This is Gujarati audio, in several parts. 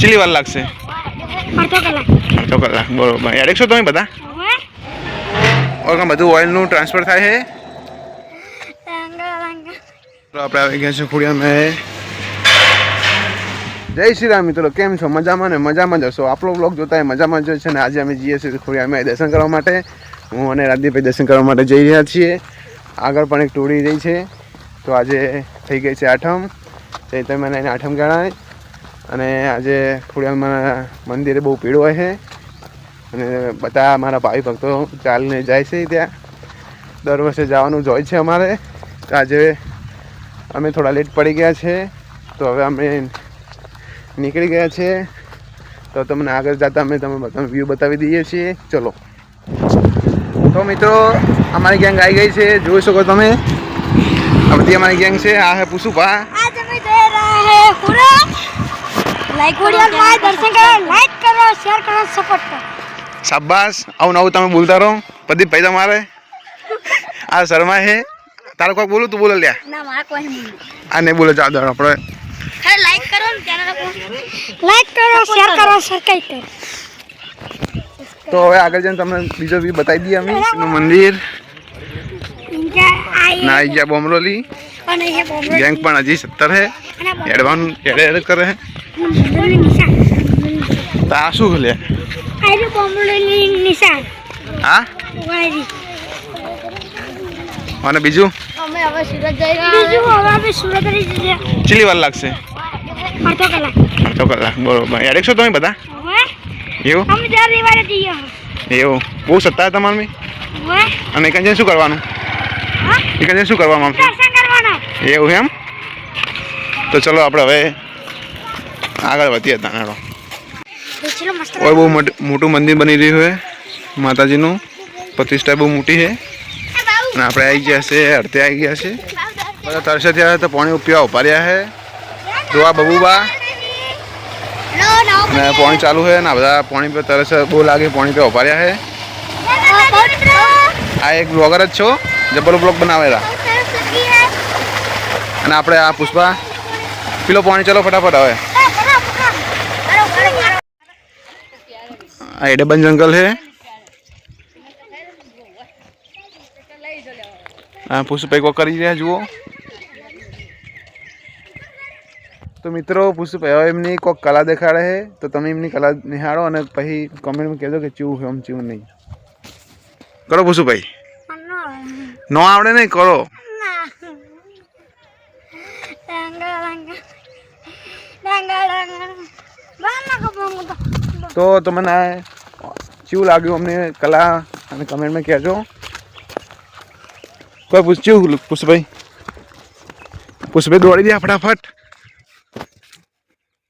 ચીલી વાર લાગશે? અડધો કલાક. બરોબર. છો તમે બધા? ઓકે બધું ઓઇલનું ટ્રાન્સફર થાય છે? આપણે આવી ગયા છે ખોડિયામાં. જય શ્રી રામ મિત્રો કેમ છો? મજામાં ને? મજામાં જશો આપણો બ્લોગ જોતા હોય મજામાં જ છે ને? આજે અમે જઈએ છીએ ખોડિયામાં દર્શન કરવા માટે. હું અને રાજદીપભાઈ દર્શન કરવા માટે જઈ રહ્યા છીએ. આગળ પણ એક ટોળી રહી છે. તો આજે થઈ ગઈ છે આઠમ. તે તમે મને એને આઠમ ગણાય. અને આજે ખોડિયાલમાં મંદિરે બહુ ભીડ હોય છે. અને બધા મારા ભાઈ ભક્તો ચાલીને જાય છે ત્યાં. દર વર્ષે જવાનું જ છે અમારે. તો આજે અમે થોડા લેટ પડી ગયા છે. તો હવે અમે નીકળી ગયા છે. તો તમને આગળ જતા અમે તમે તમને વ્યૂ બતાવી દઈએ છીએ. ચલો. તો મિત્રો, અમારી ગેંગ આવી ગઈ છે. જોઈ શકો તમે. બધી અમારી ગેંગ છે. આ હે પૂસુભા. પૂરો લાઈક વિડિયો માં દર્શન કરો લાઈક કરો શેર કરો સપોર્ટ કરો શાબાશ. આવું નવું તમે બોલતા રહો. પ્રદીપ ભાઈ તમારે. આ શર્મા હે. તારે કોઈ બોલું તું બોલો લ્યા. ના મારે કોઈ નહીં આ નહીં બોલો ચાલ આપણે. હે લાઈક કરો લાઈક કરો શેર કરો. સબસ્ક્રાઇબ કરો. તો હવે આગળ જઈને તમને બીજો વ્યૂ બતાવી દઈએ અમે. મંદિર. નાઈ ગયા બોમરોલી. ગેંગ પણ હજી સત્તર હે. એડવાન એડે એડ કરે હે. તો આ શું લે હા? અને બીજું? અમે ચીલી વાર લાગશે? અડધો કલાક. બરોબર. એડેક છો તમે બધા? એવું? અમે દર રવિવારે જઈએ એવું. બહુ સત્તા તમારી? અને કંજન શું કરવાનું? કંજન શું કરવા માંગશો એવું એમ? તો ચલો આપણે હવે આગળ વધીએ ચલો ઓર બહુ મોટ- મંદિર બની રહ્યું છે, માતાજીનું. પ્રતિષ્ઠા બહુ મોટી છે. અને આપણે આવી ગયા છે, અડધે આવી ગયા છે. બધા તરસે થયા તો પાણી પીવા ઉપાડ્યા છે. જોવા બબુબા. અને પાણી ચાલુ છે ને બધા પાણી પર તરસ બહુ લાગે પાણી પીવા ઉપાડ્યા છે. આ એક બ્લોગર જ છો જબર બ્લોગ બનાવેલા. અને આપણે આ પુષ્પા પેલો પાણી ચલો ફટાફટ હવે આ એડેબન જંગલ છે. આ પુષ્પભાઈ કોઈ કરી રહ્યા જુઓ. તો મિત્રો પુષ્પભાઈ હવે એમની કોઈક કલા દેખાડે છે. તો તમે એમની કલા નિહાળો અને પછી કોમેન્ટમાં કહેજો કે ચેવું છે આમ ચેવું નહીં. કરો પુષ્પભાઈ ન આવડે નહીં કરો. તો તમને કેવું લાગ્યું અમને કલા અને કમેન્ટમાં કહેજો. કોઈ પૂછ્યું પુષ્પભાઈ? પુષ્પભાઈ દોડી દે ફટાફટ.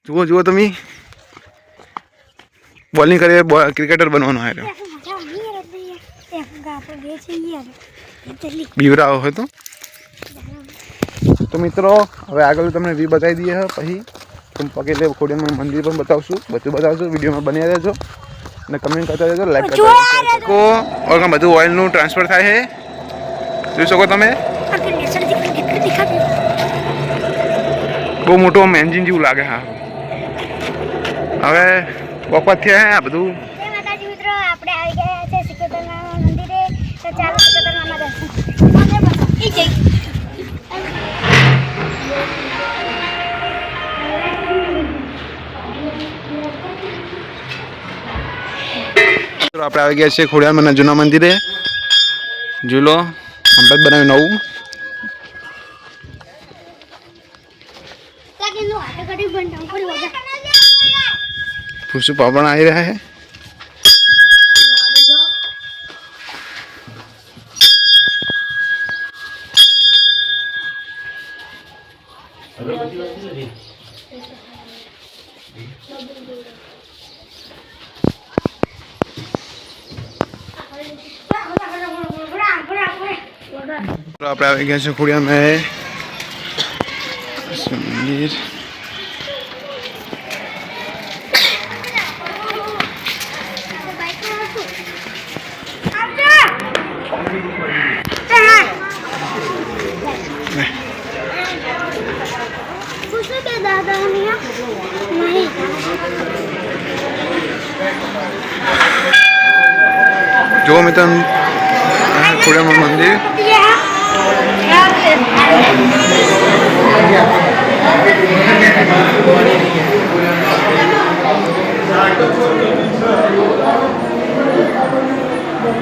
જુઓ જુઓ તમે. બોલિંગ કરી ક્રિકેટર બનવાનો આવ્યો બીવરાવો હોય તો. તો મિત્રો, હવે આગળ તમને વી બતાવી દઈએ પછી. તમે પગે લે ખોડિયામાં મંદિર પણ બતાવશું. બધું બતાવશું. વિડીયોમાં બની રહેજો. અને કમેન્ટ કરતા રહેજો લાઈક કરતા રહેજો. ઓર બધું ઓઇલનું ટ્રાન્સફર થાય છે? જોઈ શકો તમે? બહુ મોટું એન્જિન જેવું લાગે હા. હવે વખત થયા હે આ બધું. આપણે આવી ગયા છે સિકોતરના મંદિરે. તો ચાલો સિકોતરના દર્શન મિત્રો આપણે આવી ગયા છીએ ખોડિયારમાં જૂના મંદિરે. જોઈ લો હમણાં બનાવ્યું નવું. લાગી નો હાથે કરી બંધ કરી વગર. પુષ્પ પણ આવી રહ્યા છે. આપણે આવી ગયા છે ખોડિયા મેં મંદિર? જો મિત્ર ખોડિયામાં મંદિર.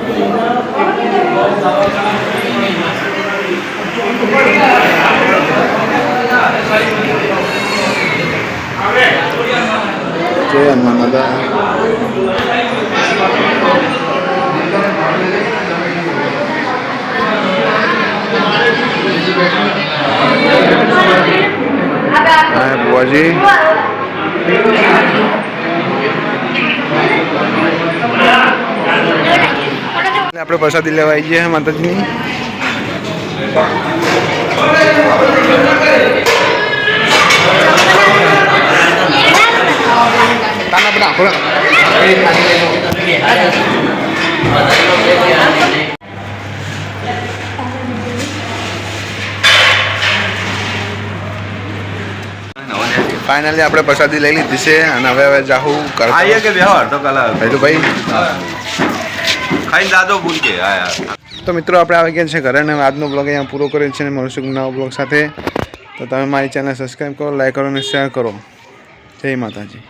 જય આપણે પ્રસાદી લેવા આવી ગયા માતાજીની. તાના બધા ખોલા ફાઇનલી આપણે પ્રસાદી લઈ લીધી છે અને હવે હવે જાહુ કરવા ભાઈ ભાઈ ખાઈ દાદો ભૂલ કે આયા તો મિત્રો, આપણે આવી ગયા છે ઘરે અને આજનો બ્લોગ અહીંયા પૂરો કર્યો છે અને મળશું નવા બ્લોગ સાથે. તો તમે મારી ચેનલ સબસ્ક્રાઈબ કરો લાઈક કરો અને શેર કરો. જય માતાજી.